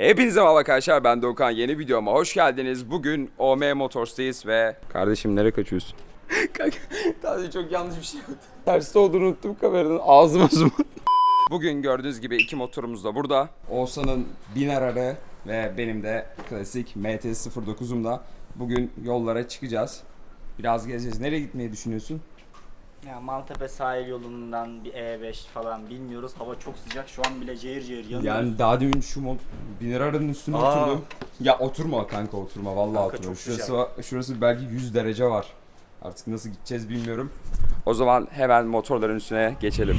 Hepinize merhaba arkadaşlar ben Doğukan yeni videoma hoş geldiniz. Bugün OM Motors'tayız ve... Kardeşim nereye kaçıyorsun? Kanka daha çok yanlış bir şey oldu. Terste olduğunu unuttum kameranın ağzıma zoom. Bugün gördüğünüz gibi iki motorumuz da burada. Oğuzhan'ın Binerar'ı ve benim de klasik MT-09'umla bugün yollara çıkacağız. Biraz gezeceğiz. Nereye gitmeyi düşünüyorsun? Ya Maltepe sahil yolundan bir E5 falan bilmiyoruz. Hava çok sıcak. Şu an bile cayır cayır yanıyoruz. Yani daha demin şu mod Binerar'ın üstüne Aa. oturdum. Ya oturma kanka oturma vallahi Kanka oturma. çok Şurası sıcak. var- şurası belki 100 derece var. Artık nasıl gideceğiz bilmiyorum. O zaman hemen motorların üstüne geçelim.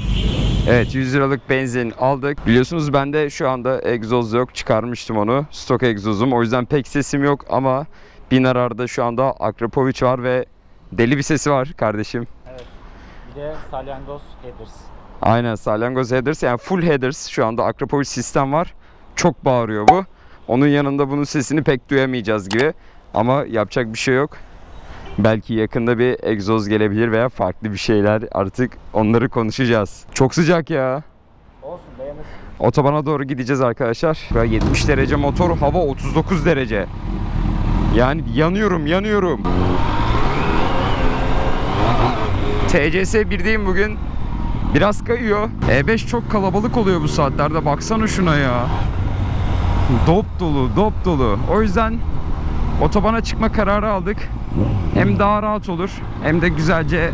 Evet 100 liralık benzin aldık. Biliyorsunuz bende şu anda egzoz yok. Çıkarmıştım onu. Stok egzozum. O yüzden pek sesim yok ama Binarar'da şu anda Akrapovic var ve deli bir sesi var kardeşim. Bir de salyangoz headers. Aynen salyangoz headers yani full headers şu anda Akrapovic sistem var. Çok bağırıyor bu. Onun yanında bunun sesini pek duyamayacağız gibi. Ama yapacak bir şey yok. Belki yakında bir egzoz gelebilir veya farklı bir şeyler artık onları konuşacağız. Çok sıcak ya. Olsun dayanır. Otobana doğru gideceğiz arkadaşlar. Böyle 70 derece motor, hava 39 derece. Yani yanıyorum, yanıyorum. TCS 1'deyim bugün. Biraz kayıyor. E5 çok kalabalık oluyor bu saatlerde. Baksana şuna ya. Dop dolu, dop dolu. O yüzden otobana çıkma kararı aldık. Hem daha rahat olur hem de güzelce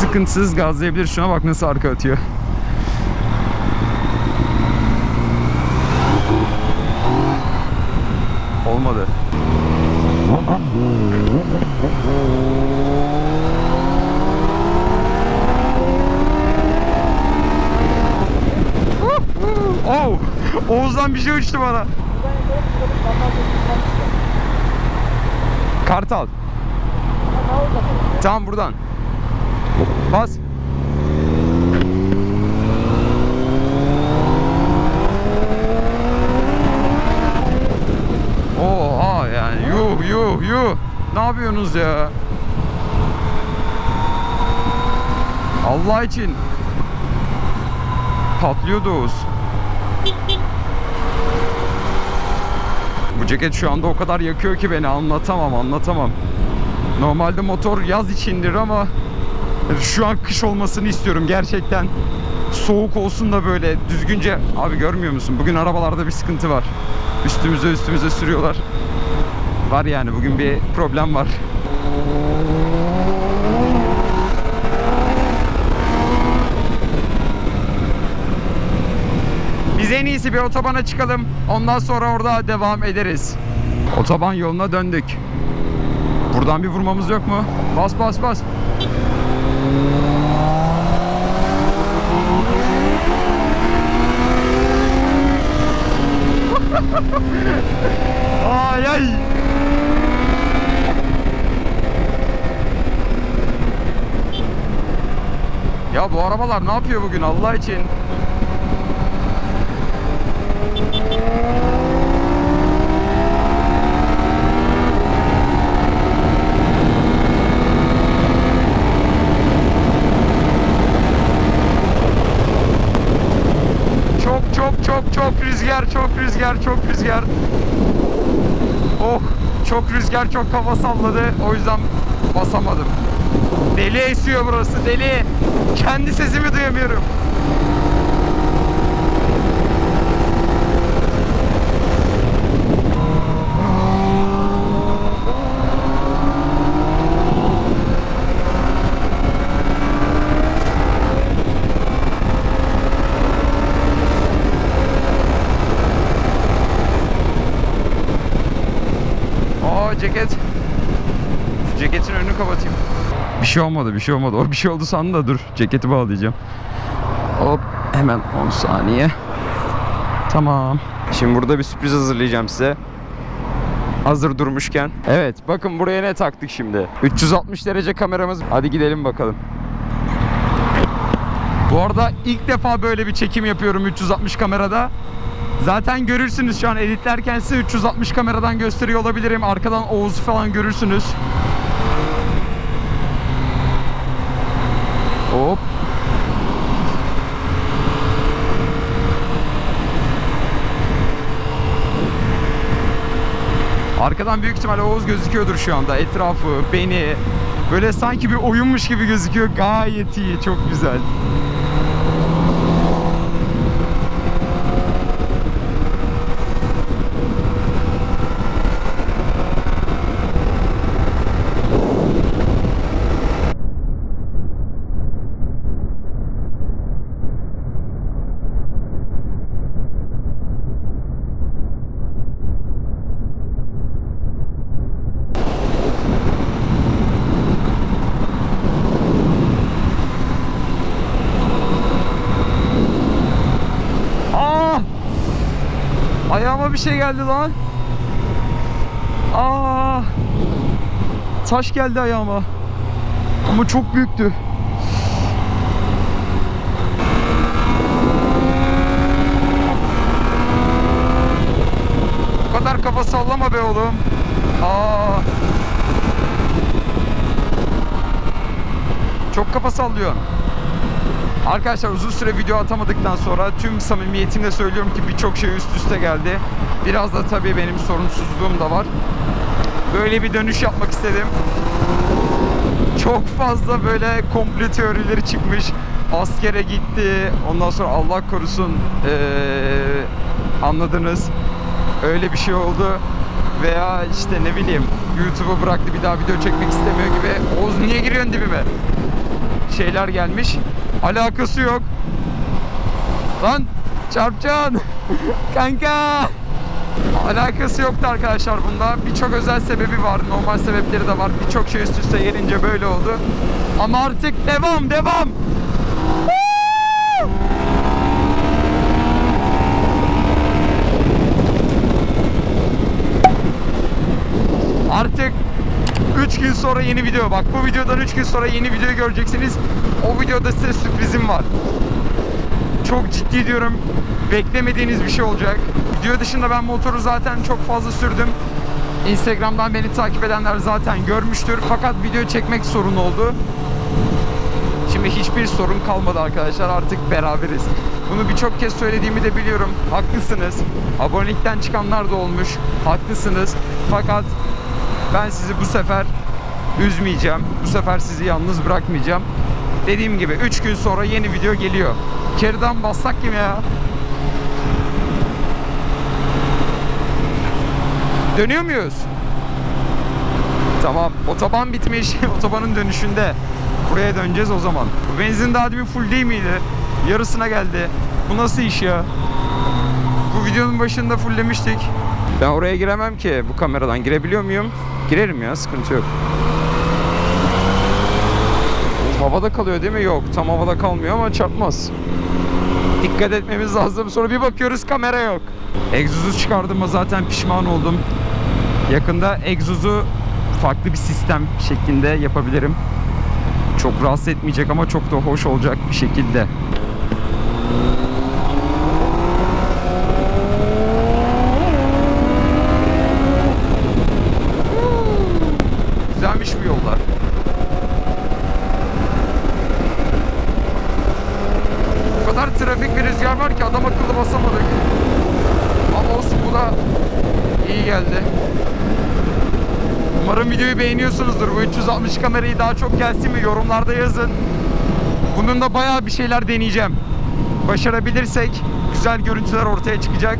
sıkıntısız gazlayabilir. Şuna bak nasıl arka atıyor. Olmadı. Oh! Oğuz'dan bir şey uçtu bana. Kartal. Tamam buradan. Bas. Oha yani yuh yuh yuh. Ne yapıyorsunuz ya? Allah için. Patlıyordu Oğuz. Bu ceket şu anda o kadar yakıyor ki beni anlatamam anlatamam. Normalde motor yaz içindir ama şu an kış olmasını istiyorum gerçekten. Soğuk olsun da böyle düzgünce abi görmüyor musun? Bugün arabalarda bir sıkıntı var. Üstümüze üstümüze sürüyorlar. Var yani bugün bir problem var. Biz en iyisi bir otobana çıkalım. Ondan sonra orada devam ederiz. Otoban yoluna döndük. Buradan bir vurmamız yok mu? Bas bas bas. ay ay. Ya bu arabalar ne yapıyor bugün Allah için? Çok çok çok rüzgar, çok rüzgar, çok rüzgar. Oh, çok rüzgar, çok kafa salladı. O yüzden basamadım. Deli esiyor burası, deli. Kendi sesimi duyamıyorum. Aa ceket. Şu ceketin önünü kapatayım. Bir şey olmadı, bir şey olmadı. O bir şey oldu sandı da dur. Ceketi bağlayacağım. Hop hemen 10 saniye. Tamam. Şimdi burada bir sürpriz hazırlayacağım size. Hazır durmuşken. Evet bakın buraya ne taktık şimdi. 360 derece kameramız. Hadi gidelim bakalım. Bu arada ilk defa böyle bir çekim yapıyorum 360 kamerada. Zaten görürsünüz şu an editlerken size 360 kameradan gösteriyor olabilirim. Arkadan Oğuz'u falan görürsünüz. Hop. Arkadan büyük ihtimalle Oğuz gözüküyordur şu anda. Etrafı, beni. Böyle sanki bir oyunmuş gibi gözüküyor. Gayet iyi, çok güzel. Aa! Ayağıma bir şey geldi lan. Aa! Taş geldi ayağıma. Ama çok büyüktü. Bu kadar kafa sallama be oğlum. Aa! Çok kafa sallıyorsun. Arkadaşlar uzun süre video atamadıktan sonra tüm samimiyetimle söylüyorum ki birçok şey üst üste geldi. Biraz da tabii benim sorumsuzluğum da var. Böyle bir dönüş yapmak istedim. Çok fazla böyle komplo teorileri çıkmış. Askere gitti. Ondan sonra Allah korusun eee, anladınız. Öyle bir şey oldu. Veya işte ne bileyim YouTube'u bıraktı bir daha video çekmek istemiyor gibi. Oğuz niye giriyorsun dibime? Şeyler gelmiş. Alakası yok. Lan çarpcan. Kanka. Alakası yoktu arkadaşlar bunda. Birçok özel sebebi var. Normal sebepleri de var. Birçok şey üst üste gelince böyle oldu. Ama artık devam devam. Woo! Artık 3 gün sonra yeni video. Bak bu videodan 3 gün sonra yeni video göreceksiniz. O videoda size sürprizim var. Çok ciddi diyorum. Beklemediğiniz bir şey olacak. Video dışında ben motoru zaten çok fazla sürdüm. Instagram'dan beni takip edenler zaten görmüştür. Fakat video çekmek sorun oldu. Şimdi hiçbir sorun kalmadı arkadaşlar. Artık beraberiz. Bunu birçok kez söylediğimi de biliyorum. Haklısınız. Abonelikten çıkanlar da olmuş. Haklısınız. Fakat ben sizi bu sefer üzmeyeceğim. Bu sefer sizi yalnız bırakmayacağım. Dediğim gibi 3 gün sonra yeni video geliyor. Keriden bassak kim ya? Dönüyor muyuz? Tamam. Otoban bitmiş. Otobanın dönüşünde. Buraya döneceğiz o zaman. Benzin daha demin full değil miydi? Yarısına geldi. Bu nasıl iş ya? Bu videonun başında fulllemiştik. Ben oraya giremem ki bu kameradan. Girebiliyor muyum? Girerim ya sıkıntı yok. Havada kalıyor değil mi? Yok tam havada kalmıyor ama çarpmaz. Dikkat etmemiz lazım. Sonra bir bakıyoruz kamera yok. Egzozu çıkardığıma zaten pişman oldum. Yakında egzozu farklı bir sistem şeklinde yapabilirim. Çok rahatsız etmeyecek ama çok da hoş olacak bir şekilde. Güzelmiş bu yollar. O kadar trafik ve rüzgar var ki adam akıllı basamadık. Ama olsun bu da iyi geldi. Umarım videoyu beğeniyorsunuzdur. Bu 360 kamerayı daha çok gelsin mi yorumlarda yazın. Bununla bayağı bir şeyler deneyeceğim. Başarabilirsek güzel görüntüler ortaya çıkacak.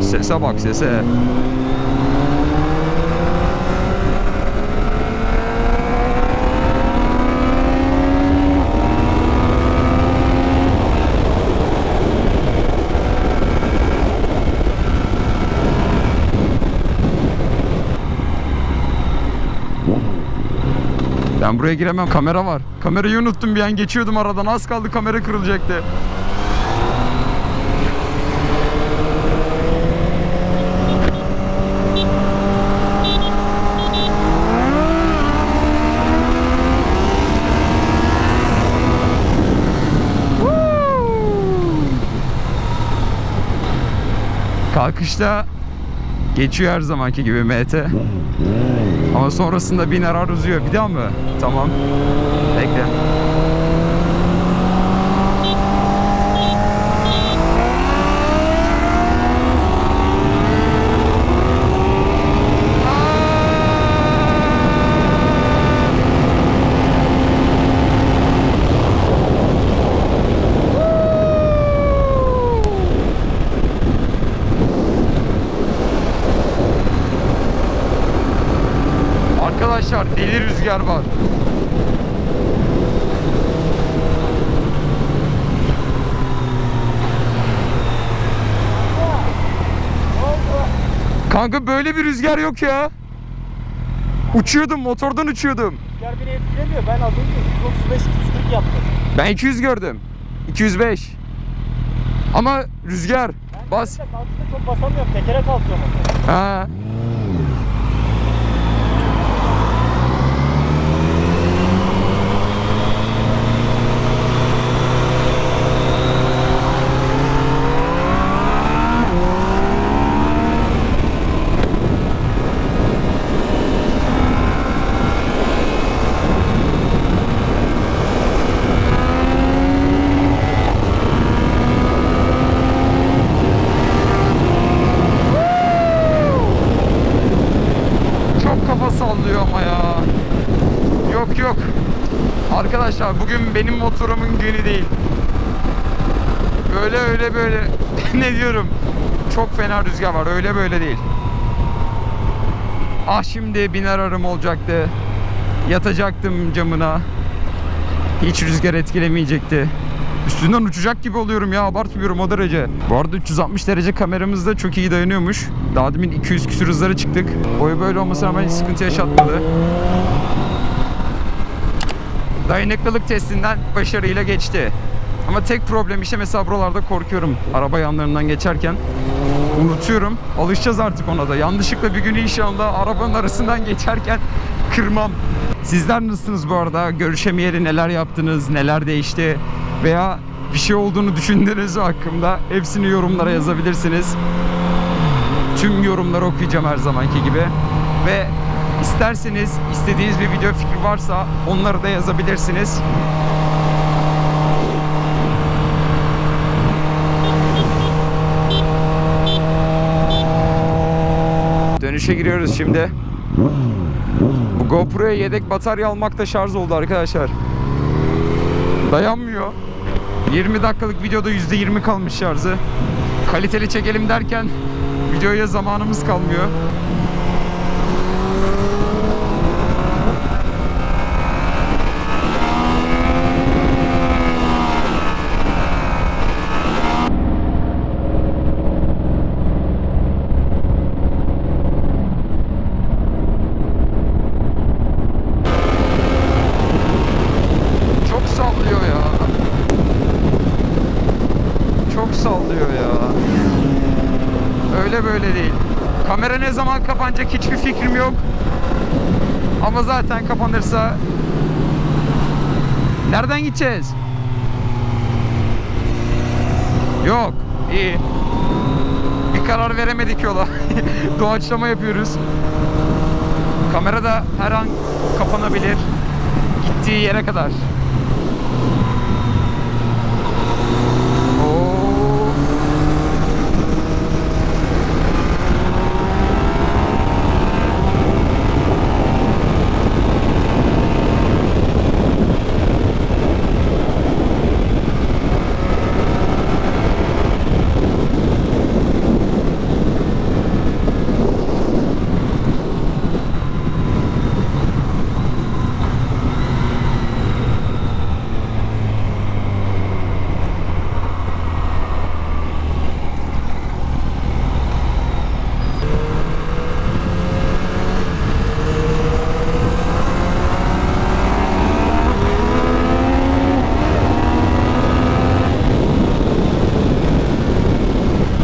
Sese bak sese. Ben buraya giremem. Kamera var. Kamerayı unuttum bir an geçiyordum aradan. Az kaldı kamera kırılacaktı. Kalkışta geçiyor her zamanki gibi MT. Ama sonrasında bin arar uzuyor. Bir daha mı? Tamam. Bekle. rüzgar var. Kanka böyle bir rüzgar yok ya. Uçuyordum, motordan uçuyordum. Rüzgar beni etkilemiyor. Ben az önce 135-140 yaptım. Ben 200 gördüm. 205. Ama rüzgar. Bas. Kalkışta çok basamıyorum. Tekere kalkıyorum. Ha. Çok kafa sallıyor ama ya. Yok yok. Arkadaşlar bugün benim motorumun günü değil. Böyle öyle böyle. ne diyorum? Çok fena rüzgar var. Öyle böyle değil. Ah şimdi biner arım olacaktı. Yatacaktım camına. Hiç rüzgar etkilemeyecekti. Üstünden uçacak gibi oluyorum ya abartmıyorum o derece. Bu arada 360 derece kameramız da çok iyi dayanıyormuş. Daha demin 200 küsür hızlara çıktık. Boyu böyle olmasına rağmen hiç sıkıntı yaşatmadı. Dayanıklılık testinden başarıyla geçti. Ama tek problem işte mesela buralarda korkuyorum. Araba yanlarından geçerken unutuyorum. Alışacağız artık ona da. Yanlışlıkla bir gün inşallah arabanın arasından geçerken kırmam. Sizler nasılsınız bu arada? Görüşemeyeli neler yaptınız, neler değişti veya bir şey olduğunu düşündüğünüz hakkında hepsini yorumlara yazabilirsiniz. Tüm yorumları okuyacağım her zamanki gibi. Ve isterseniz istediğiniz bir video fikri varsa onları da yazabilirsiniz. Dönüşe giriyoruz şimdi. Bu GoPro'ya yedek batarya almak da şarj oldu arkadaşlar. Dayanmıyor. 20 dakikalık videoda %20 kalmış şarjı. Kaliteli çekelim derken videoya zamanımız kalmıyor. Çok sallıyor ya. Çok sallıyor ya. Öyle böyle değil. Kamera ne zaman kapanacak hiçbir fikrim yok. Ama zaten kapanırsa Nereden gideceğiz? Yok. iyi. Bir karar veremedik yola. Doğaçlama yapıyoruz. Kamera da her an kapanabilir. Gittiği yere kadar. Oo.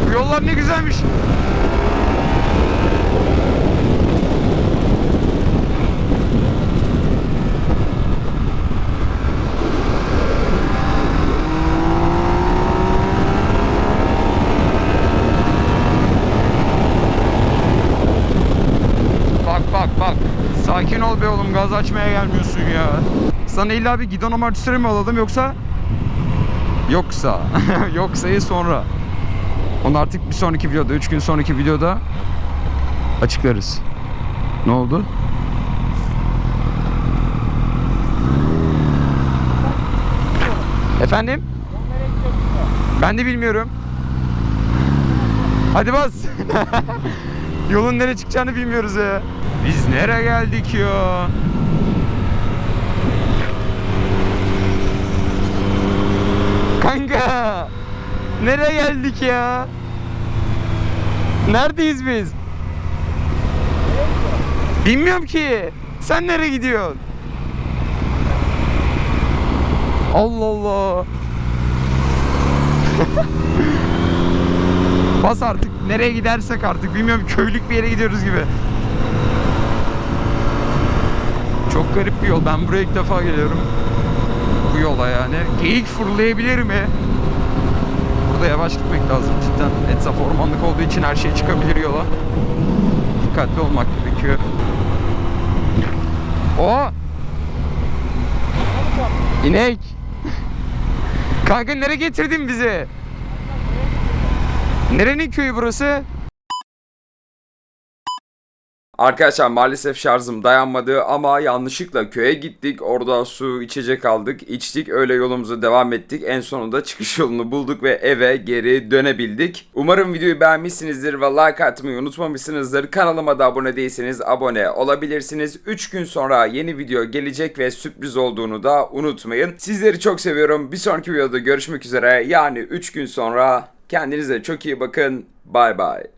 Bu yollar ne güzelmiş. Bak bak bak. Sakin ol be oğlum gaz açmaya gelmiyorsun ya. Sana illa bir gidon amortisörü mü alalım yoksa? Yoksa. Yoksa'yı sonra. Onu artık bir sonraki videoda, 3 gün sonraki videoda açıklarız. Ne oldu? Efendim? Ben de bilmiyorum. Hadi bas. Yolun nereye çıkacağını bilmiyoruz ya. Biz nereye geldik ya? Kanka! Nereye geldik ya? Neredeyiz biz? Bilmiyorum ki. Sen nereye gidiyorsun? Allah Allah. Bas artık. Nereye gidersek artık. Bilmiyorum köylük bir yere gidiyoruz gibi. Çok garip bir yol. Ben buraya ilk defa geliyorum. Bu yola yani. Geyik fırlayabilir mi? Burada yavaş gitmek lazım cidden. Etraf ormanlık olduğu için her şey çıkabilir yola. Dikkatli olmak gerekiyor. O! İnek! Kanka nereye getirdin bizi? Nerenin köyü burası? Arkadaşlar maalesef şarjım dayanmadı ama yanlışlıkla köye gittik. Orada su içecek aldık. içtik öyle yolumuza devam ettik. En sonunda çıkış yolunu bulduk ve eve geri dönebildik. Umarım videoyu beğenmişsinizdir ve like atmayı unutmamışsınızdır. Kanalıma da abone değilseniz abone olabilirsiniz. 3 gün sonra yeni video gelecek ve sürpriz olduğunu da unutmayın. Sizleri çok seviyorum. Bir sonraki videoda görüşmek üzere. Yani 3 gün sonra kendinize çok iyi bakın. Bay bay.